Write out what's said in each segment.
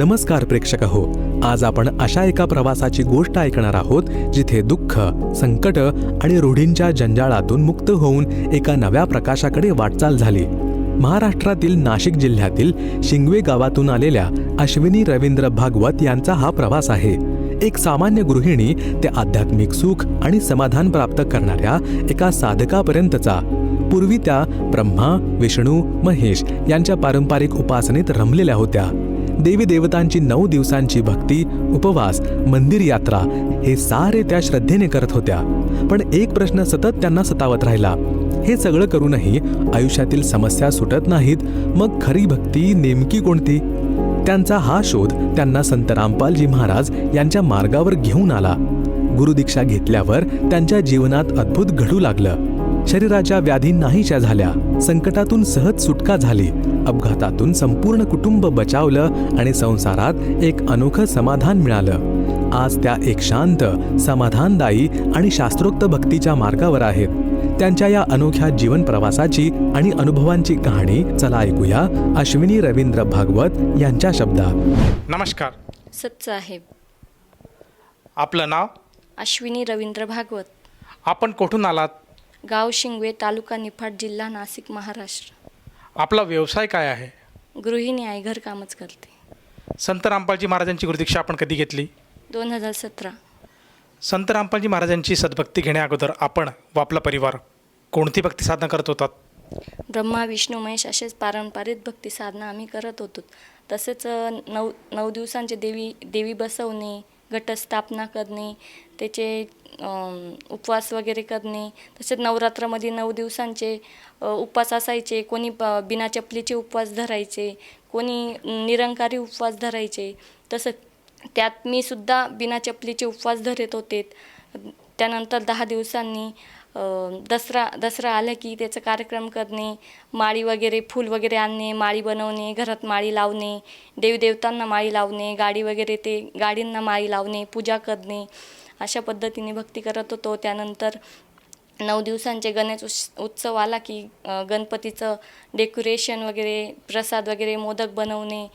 नमस्कार प्रेक्षक हो आज आपण अशा एका प्रवासाची गोष्ट ऐकणार आहोत जिथे दुःख संकट आणि रूढींच्या जंजाळातून मुक्त होऊन एका नव्या प्रकाशाकडे वाटचाल झाली. महाराष्ट्रातील नाशिक जिल्ह्यातील शिंगवे गावातून आलेल्या अश्विनी रवींद्र भागवत यांचा हा प्रवास आहे. एक सामान्य गृहिणी ते आध्यात्मिक सुख आणि समाधान प्राप्त करणाऱ्या एका साधकापर्यंतचा. पूर्वी त्या ब्रह्मा विष्णू महेश यांच्या पारंपरिक उपासनेत रमलेल्या होत्या. देवी देवतांची नऊ दिवसांची भक्ती उपवास मंदिर यात्रा हे सारे त्या श्रद्धेने करत होत्या. पण एक प्रश्न सतत त्यांना सतावत राहिला. हे सगळं करूनही आयुष्यातील समस्या सुटत नाहीत. मग खरी भक्ती नेमकी कोणती? त्यांचा हा शोध त्यांना संत रामपालजी महाराज यांच्या मार्गावर घेऊन आला. गुरुदीक्षा घेतल्यावर त्यांच्या जीवनात अद्भुत घडू लागलं. शरीराच्या व्याधी नाहीशा झाल्या. संकटातून सहज सुटका झाली. अपघातातून संपूर्ण कुटुंब बचावलं आणि संसारात एक अनोखं समाधान मिळालं. आज त्या एक शांत समाधानदायी आणि शास्त्रोक्त भक्तीच्या मार्गावर आहेत. त्यांच्या या अनोख्या जीवन प्रवासाची आणि अनुभवांची कहाणी चला ऐकूया अश्विनी रवींद्र भागवत यांच्या शब्दात. नमस्कार. सतसाहेब आपलं नाव? अश्विनी रवींद्र भागवत. आपण कुठून आलात? गाव शिंगवे तालुका निफाड जिल्हा नाशिक महाराष्ट्र. आपला व्यवसाय काय आहे? गृहिणी आहे घरकामच करते. संत रामपालजी महाराजांची गुरुदीक्षा आपण कधी घेतली? दोन हजार सतरा. संत रामपालजी महाराजांची सद्भक्ती घेण्या अगोदर आपण व आपला परिवार कोणती भक्ती साधना करत होतात? ब्रह्मा विष्णू महेश असेच पारंपरिक भक्ती साधना आम्ही करत होतो. तसेच अ, नऊ नऊ दिवसांचे देवी देवी बसवणे घटस्थापना करणे त्याचे उपवास वगैरे करणे तसेच नवरात्रामध्ये नऊ दिवसांचे उपवास असायचे. कोणी प बिना चपलीचे उपवास धरायचे कोणी निरंकारी उपवास धरायचे. तसं त्यात मी सुद्धा बिना चपलीचे उपवास धरत होते. त्यानंतर दहा दिवसांनी दसरा दसरा आला की त्याचा कार्यक्रम करणे माळी वगैरे फूल वगैरे आणणे माळी बनवणे घरात माळी लावणे देवदेवतांना माळी लावणे गाडी वगैरे ते गाडींना माळी लावणे पूजा करणे अशा पद्धतीने भक्ती करत होतो. त्यानंतर नऊ दिवसांचे गणेश उस उत्सव आला की गणपतीचं डेकोरेशन वगैरे प्रसाद वगैरे मोदक बनवणे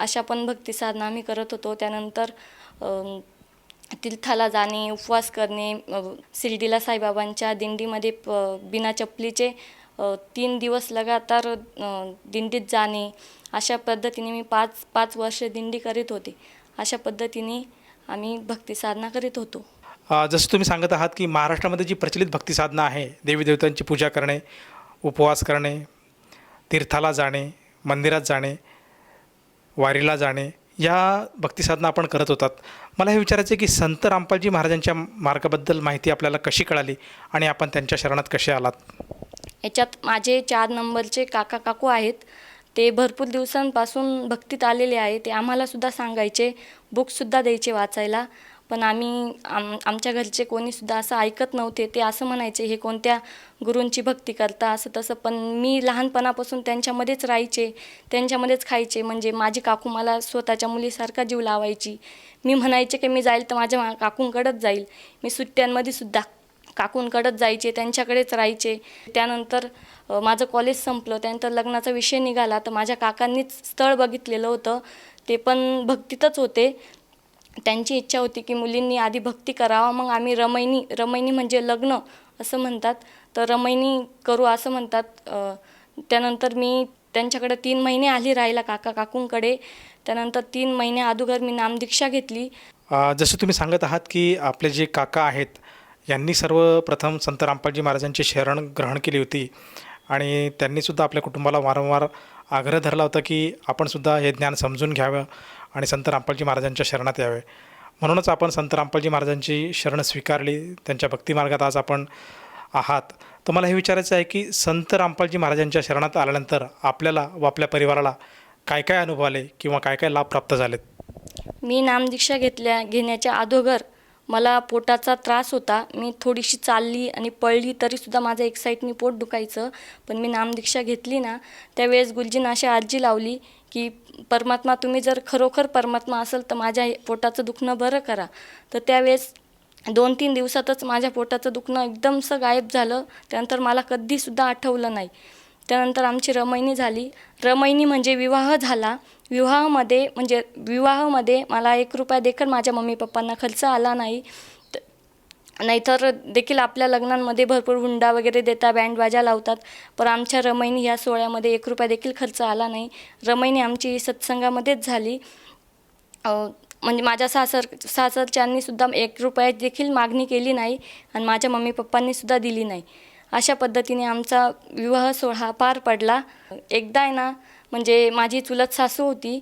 अशा पण भक्ती साधना आम्ही करत होतो. त्यानंतर तीर्थाला जाणे उपवास करणे शिर्डीला साईबाबांच्या दिंडीमध्ये प बिना चपलीचे तीन दिवस लगातार दिंडीत जाणे अशा पद्धतीने मी पाच पाच वर्ष दिंडी करीत होते. अशा पद्धतीने आम्ही भक्तिसाधना करीत होतो. जसं तुम्ही सांगत आहात की महाराष्ट्रामध्ये जी प्रचलित भक्तिसाधना आहे देवी देवतांची पूजा करणे उपवास करणे तीर्थाला जाणे मंदिरात जाणे वारीला जाणे या भक्तिसाधना आपण करत होतात. मला हे विचारायचं आहे की संत रामपालजी महाराजांच्या मार्गाबद्दल माहिती आपल्याला कशी कळाली आणि आपण त्यांच्या शरणात कसे आलात? याच्यात माझे चार नंबरचे काका काकू आहेत. ते भरपूर दिवसांपासून भक्तीत आलेले आहे ते आम्हाला सुद्धा सांगायचे. बुकसुद्धा द्यायचे वाचायला. पण आम्ही आम आमच्या घरचे कोणीसुद्धा असं ऐकत नव्हते. ते असं म्हणायचे हे कोणत्या गुरूंची भक्ती करता? असं तसं. पण मी लहानपणापासून त्यांच्यामध्येच राहायचे त्यांच्यामध्येच खायचे. म्हणजे माझी काकू मला स्वतःच्या मुलीसारखा जीव लावायची. मी म्हणायचे की मी जाईल तर माझ्या मा- जाईल. मी सुट्ट्यांमध्ये सुद्धा काकूंकडेच जायचे त्यांच्याकडेच राहायचे. त्यानंतर माझं कॉलेज संपलं. त्यानंतर लग्नाचा विषय निघाला. तर माझ्या काकांनीच स्थळ बघितलेलं होतं. ते पण भक्तीतच होते. त्यांची इच्छा होती की मुलींनी आधी भक्ती करावा मग आम्ही रमैनी रमैनी म्हणजे लग्न असं म्हणतात. तर रमैनी करू असं म्हणतात. त्यानंतर मी त्यांच्याकडे तीन महिने आली राहिला काका काकूंकडे. त्यानंतर तीन महिने अगोदर मी नामदीक्षा घेतली. जसं तुम्ही सांगत आहात की आपले जे काका आहेत यांनी सर्वप्रथम संत रामपालजी महाराजांची शरण ग्रहण केली होती. आणि त्यांनीसुद्धा आपल्या कुटुंबाला वारंवार आग्रह धरला होता की आपणसुद्धा हे ज्ञान समजून घ्यावं आणि संत रामपालजी महाराजांच्या शरणात यावे. म्हणूनच आपण संत रामपालजी महाराजांची शरण स्वीकारली त्यांच्या भक्तिमार्गात आज आपण आहात. तर मला हे विचारायचं आहे की संत रामपालजी महाराजांच्या शरणात आल्यानंतर आपल्याला व आपल्या परिवाराला काय काय अनुभव आले किंवा काय काय लाभ प्राप्त झालेत? मी नामदीक्षा घेतल्या घेण्याच्या अगोदर मला पोटाचा त्रास होता. मी थोडीशी चालली आणि पळली तरीसुद्धा माझं एक साईडनी पोट दुखायचं. पण मी नामदीक्षा घेतली ना त्यावेळेस गुलजीनं अशी आजी लावली की परमात्मा तुम्ही जर खरोखर परमात्मा असेल तर माझ्या हे पोटाचं दुखणं बरं करा. तर त्यावेळेस दोन तीन दिवसातच माझ्या पोटाचं दुखणं एकदमसं गायब झालं. त्यानंतर मला कधीसुद्धा आठवलं नाही. त्यानंतर आमची रमैनी झाली. रमैनी म्हणजे विवाह झाला. विवाहामध्ये म्हणजे विवाहामध्ये मला एक रुपया देखील माझ्या मम्मी पप्पांना खर्च आला नाही. त- नाहीतर देखील आपल्या लग्नांमध्ये भरपूर हुंडा वगैरे देतात बँड लावतात. पण आमच्या रमैनी ह्या सोहळ्यामध्ये एक रुपया देखील खर्च आला नाही. रमैनी आमची सत्संगामध्येच झाली. म्हणजे माझ्या सासर सासरच्यांनीसुद्धा एक रुपया देखील मागणी केली नाही आणि माझ्या मम्मी पप्पांनीसुद्धा दिली नाही. अशा पद्धतीने आमचा विवाह सोहळा पार पडला. एकदा आहे ना म्हणजे माझी चुलत सासू होती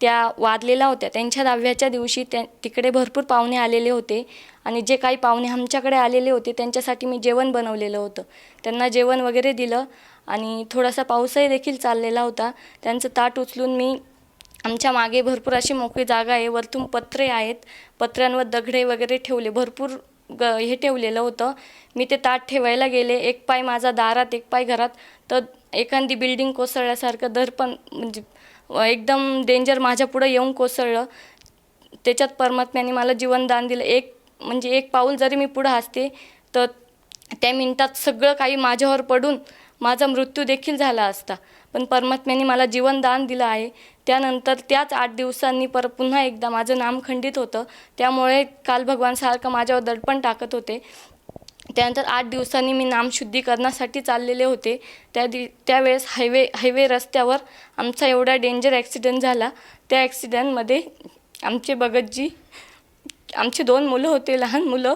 त्या वारलेल्या होत्या. त्यांच्या दहाव्याच्या दिवशी त्या तिकडे भरपूर पाहुणे आलेले होते आणि जे काही पाहुणे आमच्याकडे आलेले होते त्यांच्यासाठी मी जेवण बनवलेलं होतं. त्यांना जेवण वगैरे दिलं आणि थोडासा पाऊसही देखील चाललेला होता. त्यांचं ताट उचलून मी आमच्या मागे भरपूर अशी मोकळी जागा आहे. वरतून पत्रे आहेत. पत्र्यांवर दगडे वगैरे ठेवले. भरपूर ग हे ठेवलेलं होतं. मी ते ताट ठेवायला गेले. एक पाय माझा दारात एक पाय घरात. तर एखादी बिल्डिंग कोसळल्यासारखं दर्पण म्हणजे एकदम डेंजर माझ्या पुढं येऊन कोसळलं. त्याच्यात परमात्म्याने मला जीवनदान दिलं. एक म्हणजे एक पाऊल जरी मी पुढं असते तर त्या मिनटात सगळं काही माझ्यावर पडून माझा मृत्यू देखील झाला असता. पण परमात्म्याने मला जीवनदान दिलं आहे. त्यानंतर त्याच आठ दिवसांनी पर पुन्हा एकदा माझं नाम खंडित होतं. त्यामुळे काल भगवान सारखं माझ्यावर दडपण टाकत होते. त्यानंतर आठ दिवसांनी मी नामशुद्धीकरणासाठी चाललेले होते. त्या दि त्यावेळेस हायवे हायवे रस्त्यावर आमचा एवढा डेंजर ॲक्सिडेंट झाला. त्या ॲक्सिडेंटमध्ये आमचे भगतजी आमची दोन मुलं होते लहान मुलं.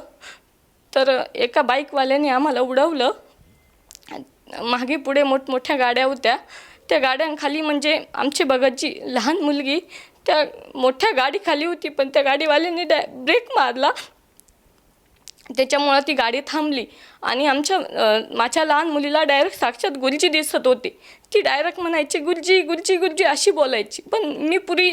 तर एका बाईकवाल्याने आम्हाला उडवलं. मागे पुढे मोठमोठ्या गाड्या होत्या. त्या गाड्यांखाली म्हणजे आमची बघाची लहान मुलगी त्या मोठ्या गाडीखाली होती पण त्या गाडीवाल्याने डॅ ब्रेक मारला. त्याच्यामुळं ती गाडी थांबली. आणि आमच्या माझ्या लहान मुलीला डायरेक्ट साक्षात गुरुजी दिसत होते. ती डायरेक्ट म्हणायची गुरुजी गुरुजी गुरुजी अशी बोलायची. पण मी पुरी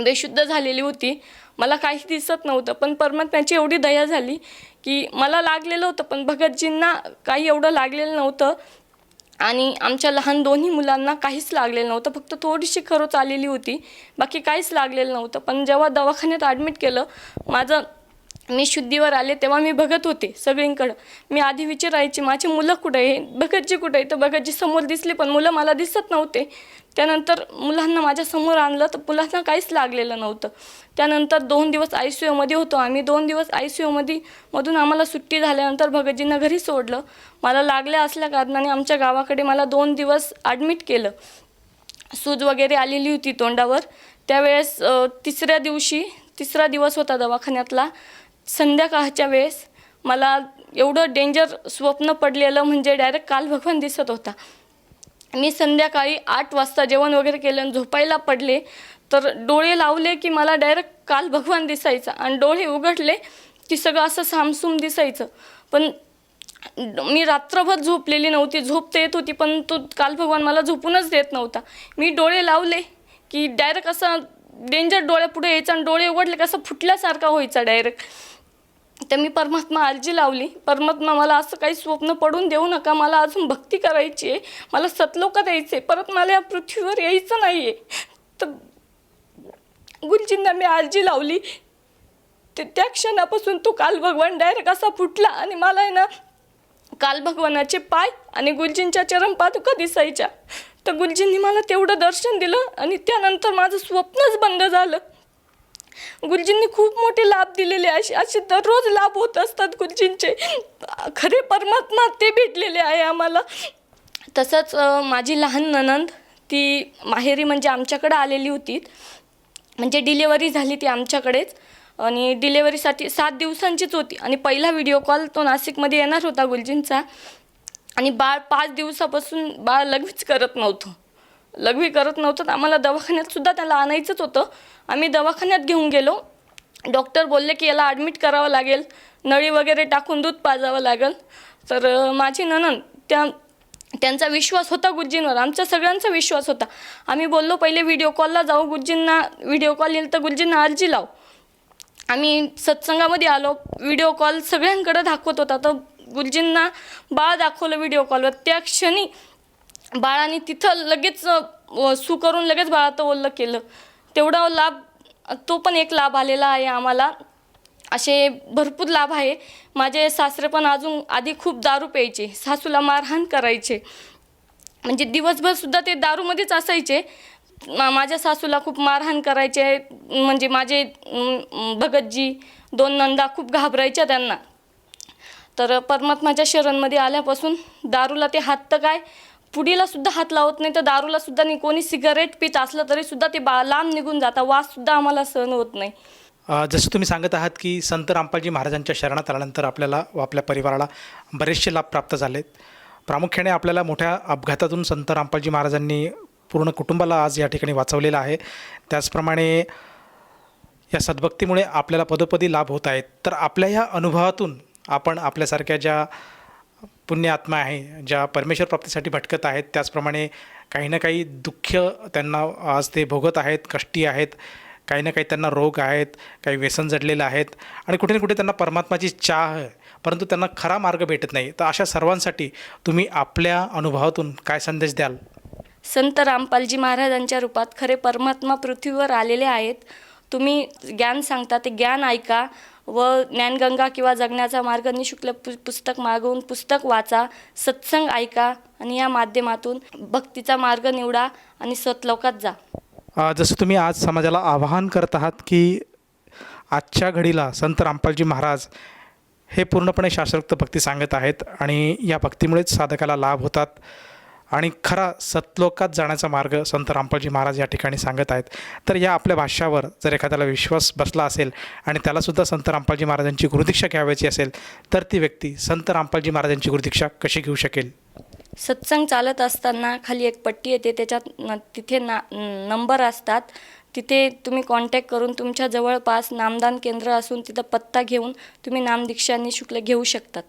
बेशुद्ध झालेली होती. मला काही दिसत नव्हतं पण परमात्म्याची एवढी दया झाली की मला लागलेलं होतं पण भगतजींना काही एवढं लागलेलं नव्हतं. आणि आमच्या लहान दोन्ही मुलांना काहीच लागलेलं नव्हतं फक्त थोडीशी खरोच आलेली होती. बाकी काहीच लागलेलं नव्हतं पण जेव्हा दवाखान्यात ॲडमिट केलं माझं मी शुद्धीवर आले तेव्हा मी बघत होते सगळींकडं. मी आधी विचारायची माझी मुलं कुठं आहे? भगतजी कुठं आहे? तर भगतजी समोर दिसले पण मुलं मला दिसत नव्हते. त्यानंतर मुलांना माझ्यासमोर आणलं तर मुलांना काहीच लागलेलं नव्हतं. त्यानंतर दोन दिवस आय सी यूमध्ये होतो आम्ही. दोन दिवस आय सी यूमध्ये मधून आम्हाला सुट्टी झाल्यानंतर भगतजींना घरी सोडलं. मला लागल्या असल्या कारणाने आमच्या गावाकडे मला दोन दिवस ॲडमिट केलं. सूज वगैरे आलेली होती तोंडावर. त्यावेळेस तिसऱ्या दिवशी तिसरा दिवस होता दवाखान्यातला. संध्याकाळच्या वेळेस मला एवढं डेंजर स्वप्न पडलेलं म्हणजे डायरेक्ट काल भगवान दिसत होता. मी संध्याकाळी आठ वाजता जेवण वगैरे केलं आणि झोपायला पडले. तर डोळे लावले की मला डायरेक्ट काल भगवान दिसायचा आणि डोळे उघडले की सगळं असं सामसूम दिसायचं. पण मी रात्रभर झोपलेली नव्हती झोप तर येत होती पण तो काल भगवान मला झोपूनच देत नव्हता. मी डोळे लावले की डायरेक्ट असं डेंजर डोळ्यापुढे यायचं आणि डोळे उघडले कसं फुटल्यासारखा व्हायचा डायरेक्ट तर मी परमात्मा अर्जी लावली. परमात्मा मला असं काही स्वप्न पडून देऊ नका. मला अजून भक्ती करायची आहे. मला सतलोक द्यायचे परत मला या पृथ्वीवर यायचं नाही आहे तर गुरुजींना मी अर्जी लावली. ते त्या क्षणापासून तो काल भगवान डायरेक्ट असा फुटला आणि मला आहे ना काल भगवानाचे पाय आणि गुरुजींच्या चरण पादुका दिसायच्या. तर गुरुजींनी मला तेवढं दर्शन दिलं आणि त्यानंतर माझं स्वप्नच बंद झालं. गुरुजींनी खूप मोठे लाभ दिलेले असे असे दररोज लाभ होत असतात गुरुजींचे खरे परमात्मा ते भेटलेले आहे आम्हाला. तसंच माझी लहान ननंद ती माहेरी म्हणजे आमच्याकडं आलेली होती. म्हणजे डिलेवरी झाली ती आमच्याकडेच. आणि डिलेवरीसाठी सात दिवसांचीच होती. आणि पहिला व्हिडिओ कॉल तो नाशिकमध्ये येणार होता गुलजींचा. आणि बाळ पाच दिवसापासून बाळ लग्नच करत नव्हतं. लघवी करत नव्हतं. तर आम्हाला दवाखान्यात सुद्धा त्याला आणायचंच होतं. आम्ही दवाखान्यात घेऊन गेलो. डॉक्टर बोलले की याला ॲडमिट करावं लागेल. नळी वगैरे टाकून दूध पाजावं लागेल. तर माझी ननन त्या त्यांचा विश्वास होता गुरुजींवर. आमचा सगळ्यांचा विश्वास होता. आम्ही बोललो पहिले व्हिडिओ कॉलला जाऊ. गुरुजींना व्हिडिओ कॉल येईल तर गुरुजींना अर्जी लाव. आम्ही सत्संगामध्ये आलो. व्हिडिओ कॉल सगळ्यांकडे दाखवत होता. तर गुरुजींना बाळ दाखवलं व्हिडिओ कॉलवर त्या क्षणी बाळाने तिथं लगेच सू करून लगेच बाळाचं ओल्लं केलं. तेवढा लाभ तो पण एक लाभ आलेला आहे आम्हाला. असे भरपूर लाभ आहे. माझे सासरे पण अजून आधी खूप दारू प्यायचे. सासूला मारहाण करायचे. म्हणजे दिवसभर सुद्धा ते दारूमध्येच असायचे. मा- माझ्या सासूला खूप मारहाण करायचे. म्हणजे माझे भगतजी दोन नंदा खूप घाबरायच्या त्यांना. तर परमात्माच्या शरणमध्ये आल्यापासून दारूला ते हात तर काय पुडीला सुद्धा हात लावत नाही तर दारूला सुद्धा नाही कोणी सिगारेट पित असलं तरी सुद्धा ते बा लांब निघून जाता वास सुद्धा आम्हाला सहन होत नाही. अ, जसं तुम्ही सांगत आहात की संत रामपालजी महाराजांच्या शरणात आल्यानंतर आपल्याला व आपल्या परिवाराला बरेचसे लाभ प्राप्त झालेत. प्रामुख्याने आपल्याला मोठ्या अपघातातून संत रामपालजी महाराजांनी पूर्ण कुटुंबाला आज या ठिकाणी वाचवलेलं आहे. त्याचप्रमाणे या सद्भक्तीमुळे आपल्याला पदोपदी लाभ होत आहेत. तर आपल्या ह्या अनुभवातून आपण आपल्यासारख्या ज्या पुण्य आत्मा आहे ज्या परमेश्वर प्राप्तीसाठी भटकत आहेत त्याचप्रमाणे काही ना काही दुःख त्यांना आज ते भोगत आहेत कष्टी आहेत काही ना काही त्यांना रोग आहेत काही व्यसन जडलेलं आहेत आणि कुठे ना कुठे त्यांना परमात्माची चाह परंतु त्यांना खरा मार्ग भेटत नाही. तर अशा सर्वांसाठी तुम्ही आपल्या अनुभवातून काय संदेश द्याल? संत रामपालजी महाराजांच्या रूपात खरे परमात्मा पृथ्वीवर आलेले आहेत. तुम्ही ज्ञान सांगता ते ज्ञान ऐका व ज्ञानगंगा किंवा जगण्याचा मार्ग निशुल्क पु पुस्तक मागवून पुस्तक वाचा सत्संग ऐका आणि या माध्यमातून भक्तीचा मार्ग निवडा आणि स्वतलोकात जा. जसं तुम्ही आज समाजाला आवाहन करत आहात की आजच्या घडीला संत रामपालजी महाराज हे पूर्णपणे शास्त्रोक्त भक्ती सांगत आहेत आणि या भक्तीमुळेच साधकाला लाभ होतात. आणि खरा सतलोकात जाण्याचा मार्ग संत रामपालजी महाराज या ठिकाणी सांगत आहेत. तर या आपल्या भाष्यावर जर एखाद्याला विश्वास बसला असेल आणि त्यालासुद्धा संत रामपालजी महाराजांची गुरुदीक्षा घ्यावयाची असेल तर ती व्यक्ती संत रामपालजी महाराजांची गुरुदीक्षा कशी घेऊ शकेल? सत्संग चालत असताना खाली एक पट्टी येते त्याच्यात न तिथे ना नंबर असतात. तिथे तुम्ही कॉन्टॅक्ट करून तुमच्या जवळपास नामदान केंद्र असून तिथं पत्ता घेऊन तुम्ही नामदीक्षा निशुल्क घेऊ शकतात.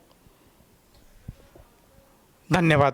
धन्यवाद.